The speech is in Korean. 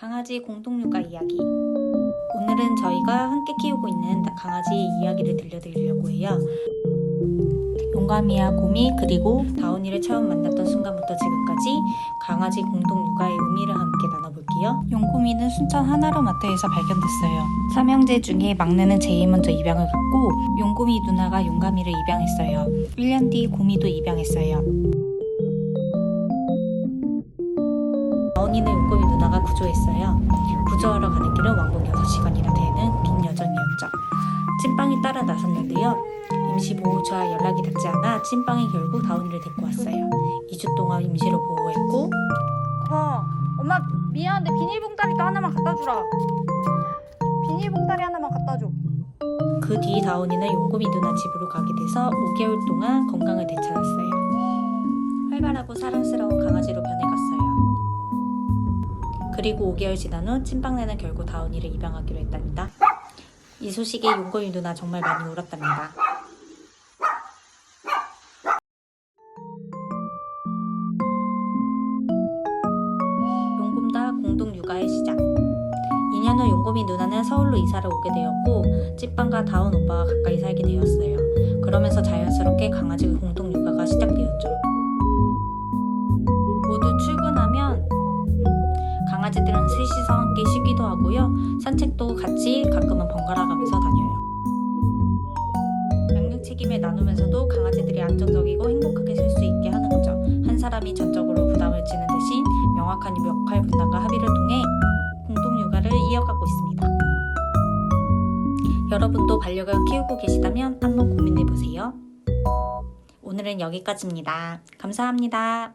강아지 공동육아 이야기. 오늘은 저희가 함께 키우고 있는 강아지의 이야기를 들려드리려고 해요. 용감이와 곰이 그리고 다온이를 처음 만났던 순간부터 지금까지 강아지 공동육아의 의미를 함께 나눠볼게요. 용곰이는 순천 하나로마트에서 발견됐어요. 삼형제 중에 막내는 제일 먼저 입양을 갔고 용곰이 누나가 용감이를 입양했어요. 1년 뒤 곰이도 입양했어요. 구조했어요. 구조하러 가는 길은 왕복 6시간이나 되는 긴 여정이었죠. 찐빵이 따라 나섰는데요. 임시 보호자와 연락이 닿지 않아 찐빵이 결국 다운이를 데리고 왔어요. 2주 동안 임시로 보호했고 어, 엄마 미안한데 비닐봉다리 또 하나만 갖다 주라. 비닐봉다리 하나만 갖다 줘. 그 뒤 다운이는 용곰이 누나 집으로 가게 돼서 5개월 동안 건강을 되찾았어요. 활발하고 사랑스러운 그리고 5개월 지난 후 찐빵내는 결국 다운이를 입양하기로 했답니다. 이 소식에 용곰이 누나 정말 많이 울었답니다. 용곰다 공동 육아의 시작. 2년 후 용곰이 누나는 서울로 이사를 오게 되었고 찐빵과 다운 오빠와 가까이 살게 되었어요. 그러면서 자연스럽게 강아지 공동 육아가 시작되었죠. 강아지들은 셋이서 함께 쉬기도 하고요. 산책도 같이 가끔은 번갈아 가면서 다녀요. 양육 책임을 나누면서도 강아지들이 안정적이고 행복하게 살 수 있게 하는 거죠. 한 사람이 전적으로 부담을 지는 대신 명확한 역할 분담과 합의를 통해 공동 육아를 이어가고 있습니다. 여러분도 반려견 키우고 계시다면 한번 고민해 보세요. 오늘은 여기까지입니다. 감사합니다.